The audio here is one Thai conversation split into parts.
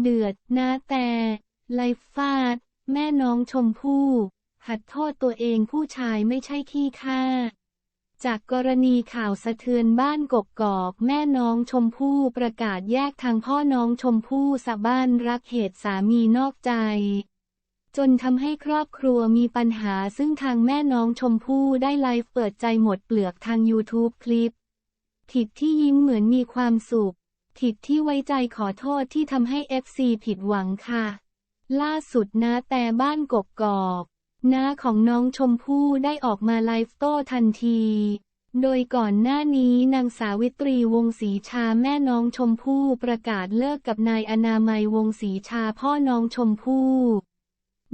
เดือด นาแต่ไลฟ์ฟาด แม่น้องชมพู่หัดโทษตัวเองผู้ชายไม่ใช่ขี้ข้าจากกรณีข่าวสะเทือนบ้านกกกอกแม่น้องชมพู่ประกาศแยกทางพ่อน้องชมพู่สะบ้านรักเหตุสามีนอกใจ จนทำให้ครอบครัวมีปัญหาซึ่งทางแม่น้องชมพู่ได้ไลฟ์เปิดใจหมดเปลือกทาง YouTube คลิปผิดที่ยิ้มเหมือนมีความสุข ผิดที่ไว้ใจขอโทษที่ทำให้ FC ผิดหวังค่ะ ล่าสุดนะแต่บ้านกกกอกน้าของน้องชมพู่ได้ออกมาไลฟ์โต้ทันที โดยก่อนหน้านี้นางสาวิตรีวงศรีชาแม่น้องชมพู่ประกาศเลิกกับนายอนามัยวงศรีชาพ่อน้องชมพู่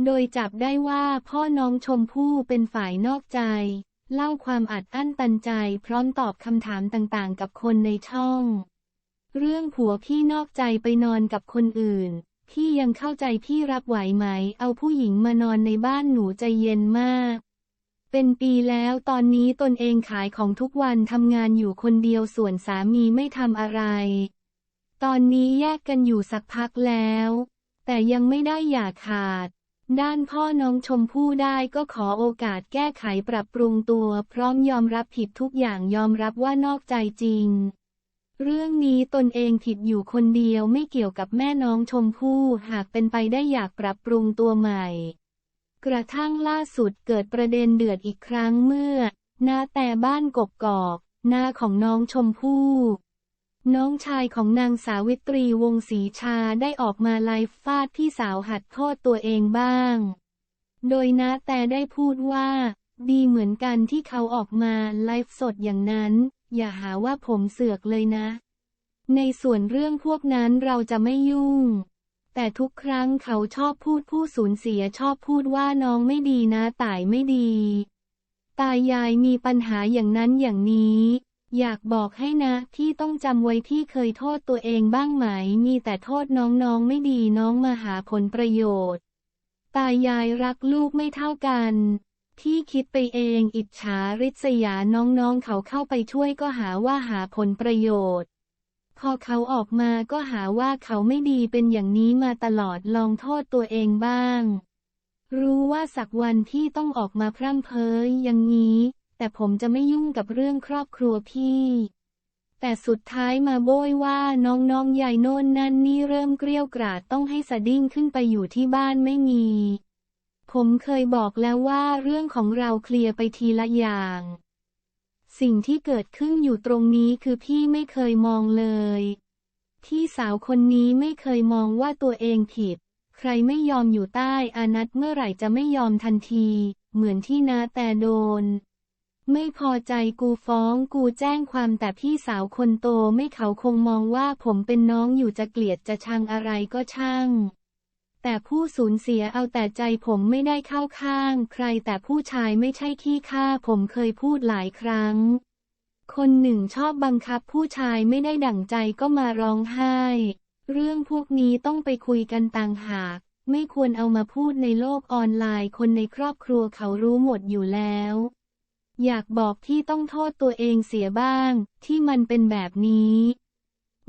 โดยจับได้ว่าพ่อน้องชมพู่เป็นฝ่ายนอกใจ เล่าความอัดอั้นตันใจพร้อมตอบคำถามต่างๆ กับคนในช่อง เรื่องผัวพี่นอกใจไปนอนกับคนอื่น พี่ยังเข้าใจพี่รับไหวไหม เอาผู้หญิงมานอนในบ้านหนูใจเย็นมาก เป็นปีแล้วตอนนี้ตนเองขายของทุกวันทำงานอยู่คนเดียวส่วนสามีไม่ทำอะไร ตอนนี้แยกกันอยู่สักพักแล้ว แต่ยังไม่ได้อย่าขาด ด้านพ่อน้องชมพู่ได้ก็ขอโอกาสแก้ไขปรับปรุงตัว พร้อมยอมรับผิดทุกอย่างยอมรับว่านอกใจจริง เรื่องนี้ตนเองผิดอยู่คนเดียวไม่เกี่ยวกับแม่น้องชมพู่หากเป็นไปได้อยากปรับปรุงตัวใหม่ กระทั่งล่าสุดเกิดประเด็นเดือดอีกครั้งเมื่อนาแต่บ้านกกกอกนาของน้องชมพู่น้องชายของนางสาวิตรีวงศรีชาได้ออกมาไลฟ์ฟาดพี่สาวหัดโทษตัวเองบ้าง โดยนาแต่ได้พูดว่า ดีเหมือนกันที่เขาออกมาไลฟ์สดอย่างนั้น อย่าหาว่าผมเสือกเลยนะ ในส่วนเรื่องพวกนั้นเราจะไม่ยุ่ง แต่ทุกครั้งเขาชอบพูดผู้สูญเสียชอบพูดว่าน้องไม่ดีนะตายไม่ดี ตายายมีปัญหาอย่างนั้นอย่างนี้ อยากบอกให้นะที่ต้องจำไว้ที่เคยโทษตัวเองบ้างไหม มีแต่โทษน้องๆไม่ดีน้องมาหาผลประโยชน์ ตายายรักลูกไม่เท่ากัน ที่คิดไปเองอิจฉาริษยาน้องๆเขาเข้าไปช่วยก็หาว่าหาผลประโยชน์ พอเขาออกมาก็หาว่าเขาไม่ดีเป็นอย่างนี้มาตลอดลองโทษตัวเองบ้าง รู้ว่าสักวันที่ต้องออกมาพร่ำเพ้ออย่างนี้ แต่ผมจะไม่ยุ่งกับเรื่องครอบครัวพี่ แต่สุดท้ายมาโบยว่าน้องๆยายโน่นนั่นนี่เริ่มเกลี้ยวกราดต้องให้สดิ้งขึ้นไปอยู่ที่บ้านไม่มี ผมเคยบอกแล้วว่าเรื่องของเราเคลียร์ไปทีละอย่าง สิ่งที่เกิดขึ้นอยู่ตรงนี้คือพี่ไม่เคยมองเลยพี่สาวคนนี้ไม่เคยมองว่าตัวเองผิด ใครไม่ยอมอยู่ใต้อานัตเมื่อไหร่จะไม่ยอมทันที เหมือนที่นาแต่โดน ไม่พอใจกูฟ้องกูแจ้งความแต่พี่สาวคนโตไม่เขาคงมองว่าผมเป็นน้องอยู่จะเกลียดจะชังอะไรก็ช่าง แต่ผู้สูญเสียเอาแต่ใจผมไม่ได้เข้าข้าง ใครแต่ผู้ชายไม่ใช่ขี้ข้าผมเคยพูดหลายครั้ง คนหนึ่งชอบบังคับผู้ชายไม่ได้ดั่งใจก็มาร้องไห้ เรื่องพวกนี้ต้องไปคุยกันต่างหาก ไม่ควรเอามาพูดในโลกออนไลน์ คนในครอบครัวเขารู้หมดอยู่แล้ว อยากบอกที่ต้องโทษตัวเองเสียบ้าง ที่มันเป็นแบบนี้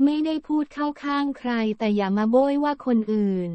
ไม่ได้พูดเข้าข้างใครแต่อย่ามาโบยว่าคนอื่น